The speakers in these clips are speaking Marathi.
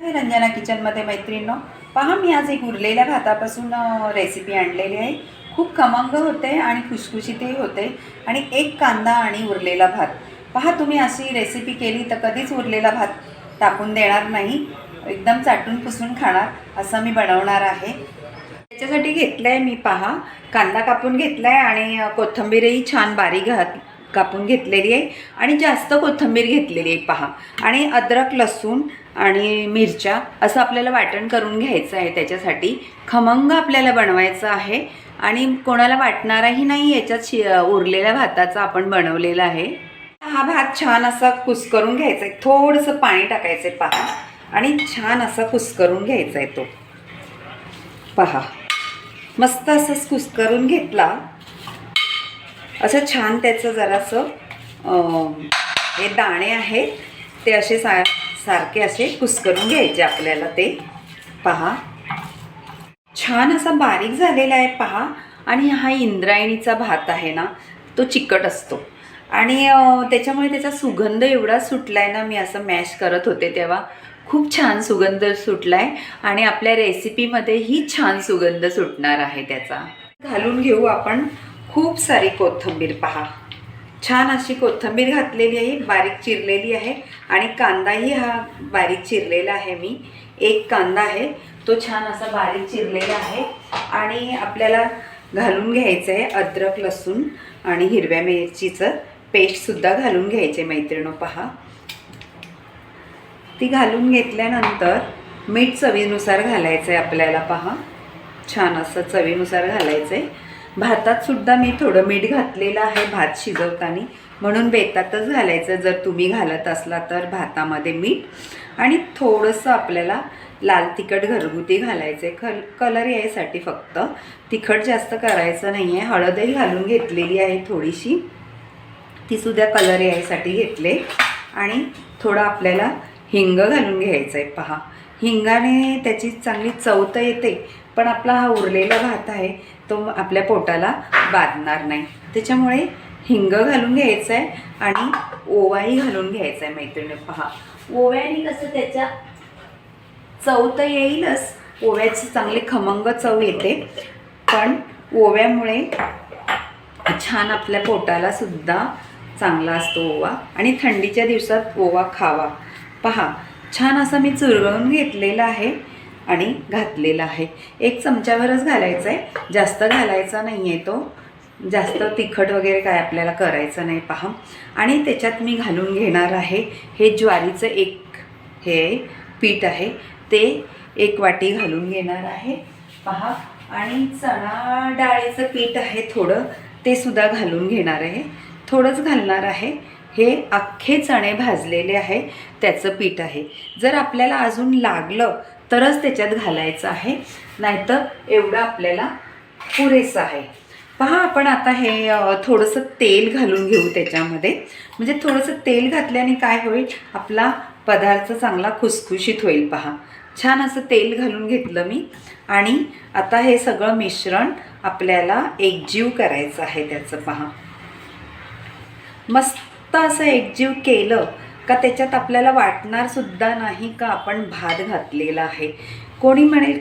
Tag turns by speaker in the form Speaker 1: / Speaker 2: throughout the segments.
Speaker 1: रंजना किचनमध्ये मैत्रिणींनो पहा मी आज एक उरलेल्या भातापासून रेसिपी आणलेली आहे. खूप खमंग होते आणि खुशखुशीतही होते. आणि एक कांदा आणि उरलेला भात. पहा तुम्ही अशी रेसिपी केली तर कधीच उरलेला भात टाकून देणार नाही. एकदम चाटून पुसून खाणार असं मी बनवणार आहे. त्याच्यासाठी घेतलं आहे मी पहा. कांदा कापून घेतला आहे आणि कोथंबीरही कोथिंबीरही छान बारीक घात कापून घेतलेली आहे आणि जास्त कोथिंबीर घेतलेली आहे पहा. आणि अद्रक लसूण आणि मिरच्या असं आपल्याला वाटण करून घ्यायचं आहे त्याच्यासाठी. खमंग आपल्याला बनवायचं आहे आणि कोणाला वाटणाराही नाही याच्यात शि उरलेल्या भाताचा आपण बनवलेला आहे. हा भात छान असा कुस्करून घ्यायचा आहे. थोडंसं पाणी टाकायचं आहे पहा. आणि छान असा कुस्करून घ्यायचा आहे तो. पहा. मस्त असंच कुस्करून घेतला. असं छान त्याचं जरासं हे दाणे आहेत ते असे सा सारखे असे कुसकरून घ्यायचे आपल्याला ते. पहा. छान असा बारीक झालेला आहे पहा. आणि हा इंद्रायणीचा भात आहे ना तो चिकट असतो. आणि त्याच्यामुळे त्याचा सुगंध एवढा सुटला आहे ना मी असं मॅश करत होते तेव्हा. खूप छान सुगंध सुटला आहे आणि आपल्या रेसिपीमध्येही छान सुगंध सुटणार आहे त्याचा. घालून घेऊ आपण. खूप सारी कोथिंबीर पहा. छान अशी कोथिंबीर घातलेली आहे बारीक चिरलेली आहे आणि कांदाही हा बारीक चिरलेला आहे मी. एक कांदा आहे तो छान असा बारीक चिरलेला आहे आणि आपल्याला घालून घ्यायचं आहे अद्रक लसूण आणि हिरव्या मिरचीचं पेस्टसुद्धा घालून घ्यायचे मैत्रिणो पहा. ती घालून घेतल्यानंतर मीठ चवीनुसार घालायचं आहे आपल्याला पहा. छान असं चवीनुसार घालायचं आहे भातात सुद्धा मी थोडं मीठ घातलेलं आहे भात शिजवताना. म्हणून बेतातच घालायचं. जर तुम्ही घालत असला तर भातामध्ये मीठ आणि थोडंसं आपल्याला लाल तिखट घरगुती घालायचं आहे कल कलर यायसाठी फक्त तिखट जास्त करायचं नाही आहे हळदही घालून घेतलेली आहे थोडीशी. तीसुद्धा कलर यायसाठी घेतले. आणि थोडं आपल्याला हिंग घालून घ्यायचं आहे पहा. हिंगाने त्याची चांगली चव तर येते पण आपला हा उरलेला भात आहे तो आपल्या पोटाला बाधणार नाही. त्याच्यामुळे हिंग घालून घ्यायचं आहे आणि ओवाही घालून घ्यायचा आहे मैत्रिणी. पहा ओव्याने कसं त्याच्या चव तर येईलच. ओव्याची चांगली खमंग चव येते. पण ओव्यामुळे छान आपल्या पोटाला सुद्धा चांगला असतो ओवा. आणि थंडीच्या दिवसात ओवा खावा. पहा छान असा मी चुरगळून घेतलेला आहे. आणि घातलेला आहे. एक चमच्यावरच घालायचा आहे. जास्त घालायचा नाही आहे तो. जास्त तिखट वगैरे काय आपल्याला करायचं नाही पहा. आणि त्याच्यात मी घालून घेणार आहे. हे ज्वारीचं एक हे पीठ आहे. ते एक वाटी घालून घेणार आहे. पहा. आणि चणा डाळीचं पीठ आहे थोडं. ते सुद्धा घालून घेणार आहे. थोडंच घालणार आहे. हे अख्खे चणे भाजलेले आहे. त्याचं पीठ आहे. जर आपल्याला अजून लागलं तरच त्याच्यात घालायचं आहे. नाहीतर एवढं आपल्याला पुरेसं आहे. पहा आपण आता हे थोडंसं तेल घालून घेऊ त्याच्यामध्ये. म्हणजे थोडंसं तेल घातल्याने काय होईल? आपला पदार्थ चांगला खुसखुशीत होईल पहा. छान असं तेल घालून घेतलं मी. आणि आता हे सगळं मिश्रण आपल्याला एकजीव करायचं आहे त्याचं पहा. मस्त असं एकजीव केलं का त्याच्यात आपल्याला वाटणार सुद्धा नाही का आपण भात घातलेला आहे? कोणी म्हणेल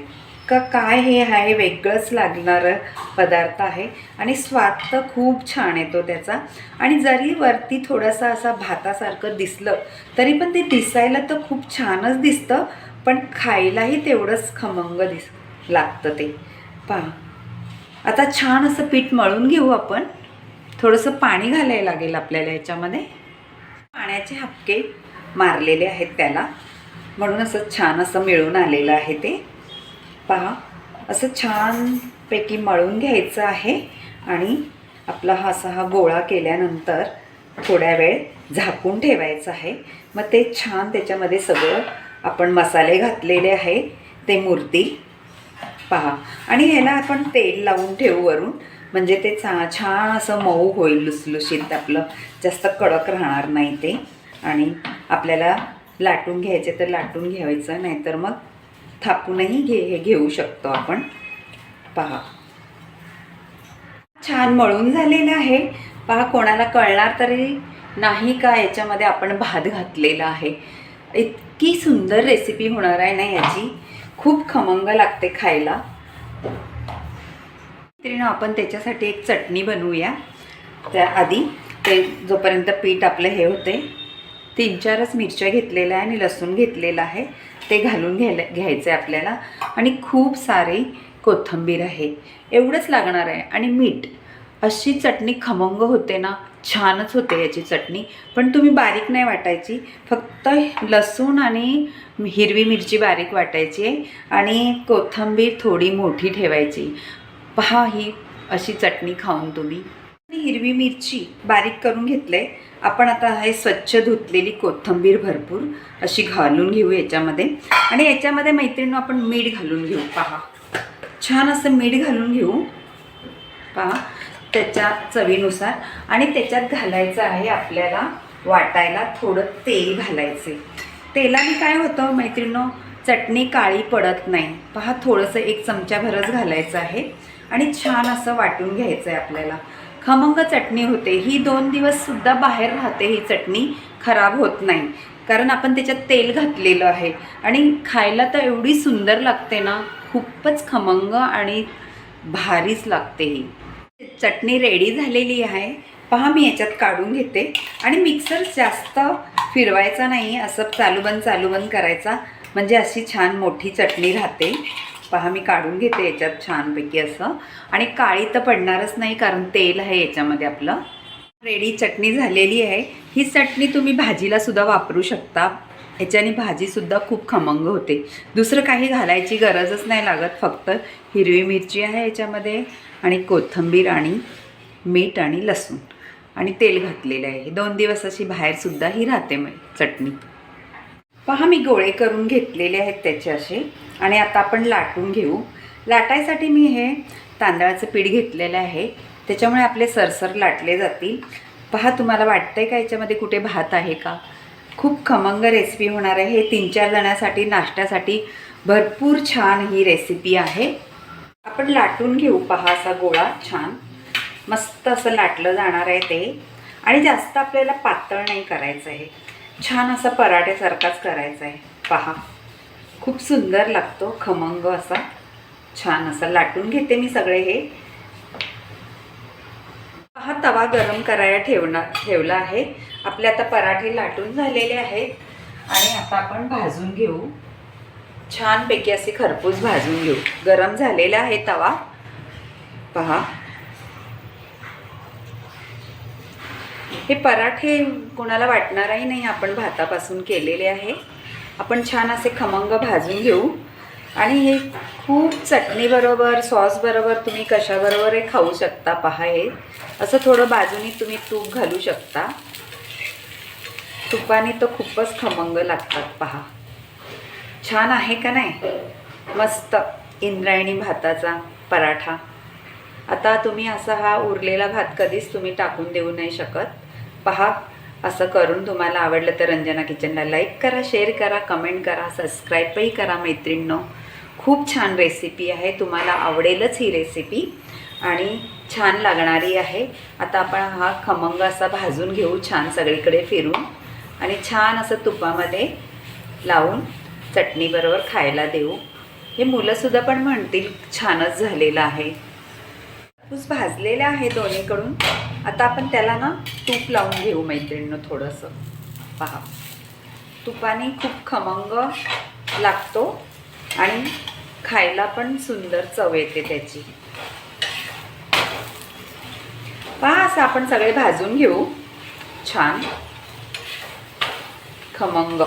Speaker 1: का काय हे आहे? वेगळंच लागणारं पदार्थ आहे. आणि स्वाद तर खूप छान येतो त्याचा. आणि जरी वरती थोडासा असा भातासारखं दिसलं तरी पण ते दिसायला तर खूप छानच दिसतं पण खायलाही तेवढंच खमंग दिस लागतं ते. पहा. आता छान असं पीठ मळून घेऊ आपण. थोडंसं पाणी घालायला लागेल आपल्याला याच्यामध्ये. पाण्याचे हपके मारलेले आहेत त्याला. म्हणून असं छान असं मिळून आलेलं आहे ते. पहा असं छानपैकी मळून घ्यायचं आहे आणि आपला हा असा हा गोळा केल्यानंतर थोड्या वेळ झाकून ठेवायचं आहे. मग ते छान त्याच्यामध्ये सगळं आपण मसाले घातलेले आहे ते मूर्ती. पहा आणि ह्याला आपण तेल लावून ठेवू वरून. म्हणजे ते चा छान असं मऊ होईल लुसलुशीत आपलं. जास्त कडक राहणार नाही ते. आणि आपल्याला लाटून घ्यायचे तर लाटून घ्यायचं नाहीतर मग थापूनही घे हे घेऊ शकतो आपण. पहा. छान मळून झालेलं आहे. पहा कोणाला कळणार तरी नाही का याच्यामध्ये आपण भात घातलेला आहे. इतकी सुंदर रेसिपी होणार आहे ना याची. खूप खमंग लागते खायला. तरी ना आपण त्याच्यासाठी एक चटणी बनवूया. त्या आधी ते जोपर्यंत पीठ आपलं हे होते तीन चारच मिरच्या घेतलेल्या आहे आणि लसूण घेतलेलं आहे. ते घालून घ्यायला घ्यायचं आहे आपल्याला. आणि खूप सारी कोथिंबीर आहे. एवढंच लागणार आहे. आणि मीठ. अशी चटणी खमंग होते ना छानच होते याची चटणी. पण तुम्ही बारीक नाही वाटायची. फक्त लसूण आणि हिरवी मिरची बारीक वाटायची आहे. आणि कोथिंबीर थोडी मोठी ठेवायची. पहा ही अशी चटणी खाऊन तुम्ही. हिरवी मिरची बारीक करून घेतले आपण आता हे स्वच्छ धुतलेली कोथिंबीर भरपूर अशी घालून घेऊ याच्यामध्ये. आणि याच्यामध्ये मैत्रिणी आपण मीठ घालून घेऊ. पहा. छान असं मीठ घालून घेऊ. पहा. त्याच्या चवीनुसार. आणि त्याच्यात घालायचं आहे आपल्याला वाटायला थोडं तेल घालायचे तेलाने काय होतं मैत्रिणो चटणी काळी पडत नाही. पहा थोडंसं एक चमच्याभरच घालायचं आहे आणि छान असं वाटून घ्यायचं आहे आपल्याला. खमंग चटणी होते. ही दोन दिवससुद्धा बाहेर राहते ही चटणी खराब होत नाही. कारण आपण त्याच्यात तेल घातलेलं आहे. आणि खायला तर एवढी सुंदर लागते ना खूपच खमंग आणि भारीच लागते ही. चटणी रेडी झालेली आहे. पहा मी याच्यात काढून घेते. आणि मिक्सर जास्त फिरवायचा नाही असं चालू बंद चालू बंद करायचा. म्हणजे अशी छान मोठी चटणी राहते. पहा मी काढून घेते याच्यात छानपैकी असं. आणि काळी तर पडणारच नाही कारण तेल आहे याच्यामध्ये आपलं. रेडी चटणी झालेली आहे. ही चटणी तुम्ही भाजीला सुद्धा वापरू शकता. याच्याने भाजीसुद्धा खूप खमंग होते. दुसरं काही घालायची गरजच नाही लागत फक्त हिरवी मिरची आहे याच्यामध्ये आणि कोथिंबीर आणि मीठ आणि लसूण. आणि तेल घातलेलं आहे. दोन दिवस अशी बाहेरसुद्धा ही राहते मग चटणी. पहा मी गोळे करून घेतलेले आहेत त्याचे असे. आणि आता आपण लाटून घेऊ. लाटायसाठी मी हे तांदळाचं पीठ घेतलेलं आहे. त्याच्यामुळे आपले सरसर लाटले जातील. पहा तुम्हाला वाटतं आहे का याच्यामध्ये कुठे भात आहे का? खूप खमंग रेसिपी होणार आहे. हे तीन चार जणांसाठी नाश्त्यासाठी भरपूर छान ही रेसिपी आहे. आपण लाटून घेऊ पहा असा गोळा छान. मस्त असं लाटलं जाणार आहे ते. आणि जास्त आपल्याला पातळ नाही करायचं आहे. छान असा पराठ्यासारखाच करायचा आहे पहा. खूप सुंदर लागतो खमंग असा. छान असा लाटून घेते मी सगळे हे. हा तवा गरम करायला ठेवणार ठेवला आहे. आपले आता पराठे लाटून झालेले आहेत. आणि आता आपण भाजून घेऊ. छानपैकी असे खरपूस भाजून घेऊ. गरम झालेला आहे तवा. पहा. हे पराठे कोणाला वाटणारही नाही आपण भातापासून केलेले आहे. आपण छान असे खमंग भाजून घेऊ. आणि हे खूप चटणीबरोबर सॉसबरोबर तुम्ही कशाबरोबर हे खाऊ शकता पहा हे. असं थोडं बाजूनी तुम्ही तूप घालू शकता. तुपाने तर खूपच खमंग लागतात पहा. छान आहे का नाही? मस्त इंद्रायणी भाताचा पराठा. आता तुम्ही असा हा उरलेला भात कधीच तुम्ही टाकून देऊ नाही शकत. पहा असं करून तुम्हाला आवडलं तर रंजना किचनला लाईक करा शेअर करा कमेंट करा सबस्क्राईबही करा मैत्रिणींनो. खूप छान रेसिपी आहे तुम्हाला आवडेलच ही रेसिपी आणि छान लागणारी आहे. आता आपण हा खमंग असा भाजून घेऊ छान सगळीकडे फिरून आणि छान असं तुपामध्ये लावून चटणीबरोबर खायला देऊ. हे मुलंसुद्धा पण म्हणतील छानच झालेलं आहे. ऊस भाजलेला आहे दोन्हीकडून. आता आपण त्याला ना तूप लावून घेऊ मैत्रिणीनं थोडंसं. पहा. तुपाने खूप खमंग लागतो आणि खायला पण सुंदर चव येते त्याची. पहा असं आपण सगळे भाजून घेऊ. छान. खमंग.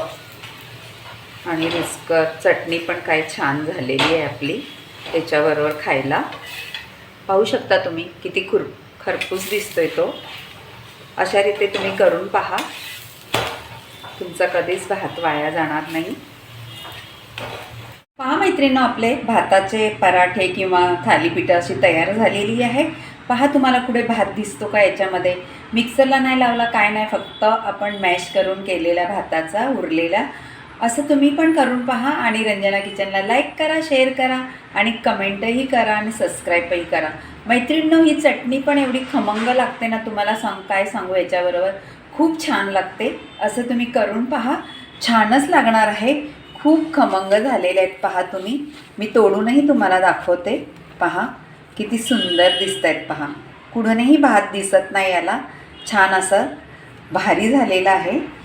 Speaker 1: आणि रुचकर चटणी पण काय छान झालेली आहे आपली. त्याच्याबरोबर खायला. पाहू शकता तुम्ही किती खुर खरपूस दिसतोय तो. अशा रीते तुम्ही करून पहा. तुमचा कधीच भात वाया जाणार नाही. पहा मैत्रिणी आपले भाताचे पराठे किंवा थालीपीठ अशी तयार झालेली आहे पहा तुम्हाला कुठे भात दिसतो का याच्यामध्ये. मिक्सरला नाही लावला काय नाही फक्त आपण मॅश करून केलेला भाताचा उरलेला. असं तुम्ही पण करून पहा आणि रंजना किचनला लाईक करा शेअर करा. आणि कमेंटही करा आणि सबस्क्राईबही करा. मैत्रिणींनो ही चटणी पण एवढी खमंग लागते ना तुम्हाला सांग काय सांगू याच्याबरोबर? खूप छान लागते. असं तुम्ही करून पहा. छानच लागणार आहे. खूप खमंग झालेले आहेत पहा तुम्ही. मी तोडूनही तुम्हाला दाखवते. पहा किती सुंदर दिसत आहेत पहा. कुठूनही भात दिसत नाही याला. छान असं भारी झालेलं आहे.